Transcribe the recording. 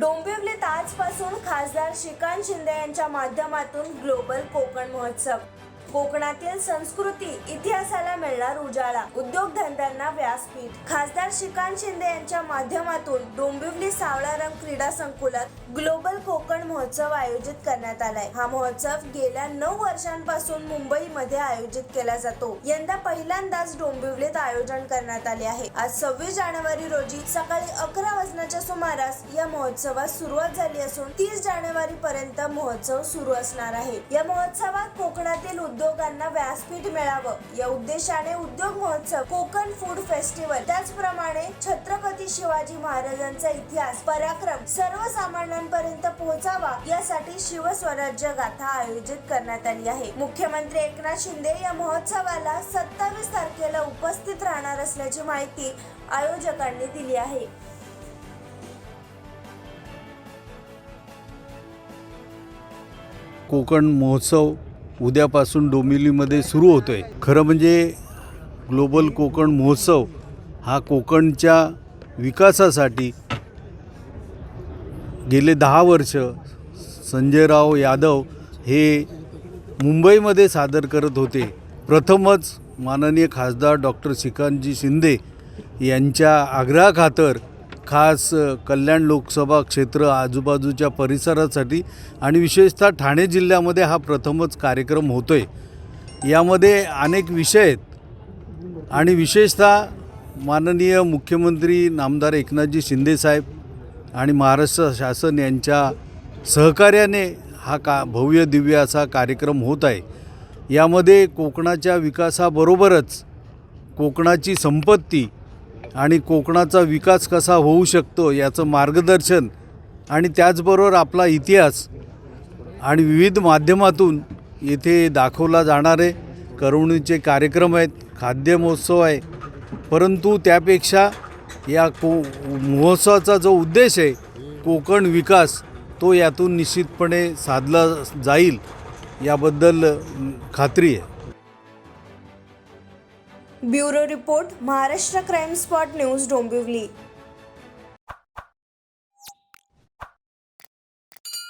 डोंबिवलीत आजपासून खासदार श्रीकांत शिंदे यांच्या माध्यमातून ग्लोबल कोकण महोत्सव. कोकणातील संस्कृती इतिहासाला मिळणार उजाळा. उद्योगधंद्यांना व्यासपीठ. खासदार श्रीकांत शिंदे यांच्या माध्यमातून डोंबिवली सावळारंग क्रीडा संकुलात ग्लोबल कोकण महोत्सव आयोजित करण्यात आलाय. हा महोत्सव गेल्या नऊ वर्षांपासून मुंबईमध्ये आयोजित केला जातो. यंदा पहिल्यांदाच डोंबिवलीत आयोजन करण्यात आले आहे. आज सव्वीस जानेवारी रोजी सकाळी अकरा वाजण्याच्या सुमारास या महोत्सवास सुरुवात झाली असून तीस जानेवारी पर्यंत महोत्सव सुरू असणार आहे. या महोत्सवात कोकणातील उद्योगांना व्यासपीठ मिळावं. या उद्देशाने उद्योग महोत्सव कोकण फूड फेस्टिवल त्याचप्रमाणे छत्रपती शिवाजी महाराजांचा इतिहास पराक्रम सर्वसामान्यांपर्यंत पोहोचा पोहोचावा यासाठी शिवस्वराज्य गाथा आयोजित करण्यात आली आहे. मुख्यमंत्री एकनाथ शिंदे या महोत्सवाला सत्तावीस तारखेला उपस्थित राहणार असल्याची माहिती आयोजकांनी दिली आहे. कोकण महोत्सव उद्यापासून डोंबिवलीमध्ये सुरू होतो आहे खरं म्हणजे ग्लोबल कोकण महोत्सव हा कोकणच्या विकासासाठी गेले दहा वर्ष संजयराव यादव हे मुंबईमध्ये सादर करत होते. प्रथमच माननीय खासदार डॉक्टर श्रीकांतजी शिंदे यांच्या आग्रहाखातर खास कल्याण लोकसभा क्षेत्र आजूबाजूच्या परिसरासाठी आणि विशेषतः ठाणे जिल्ह्यामध्ये हा प्रथमच कार्यक्रम होतो आहे यामध्ये अनेक विषय आहेत. आणि विशेषतः माननीय मुख्यमंत्री नामदार एकनाथजी शिंदेसाहेब आणि महाराष्ट्र शासन यांच्या सहकार्याने हा का भव्य दिव्य असा कार्यक्रम होत आहे. यामध्ये कोकणाच्या विकासाबरोबरच कोकणाची संपत्ती आणि कोकणाचा विकास कसा होऊ शकतो याचं मार्गदर्शन आणि त्याचबरोबर आपला इतिहास आणि विविध माध्यमातून येथे दाखवला जाणार आहे. करवणीचे कार्यक्रम आहेत खाद्य महोत्सव आहे. परंतु त्यापेक्षा या को महोत्सवाचा जो उद्देश आहे कोकण विकास तो यातून निश्चितपणे साधला जाईल याबद्दल खात्री आहे. Bureau report Maharashtra crime spot news Dombivli.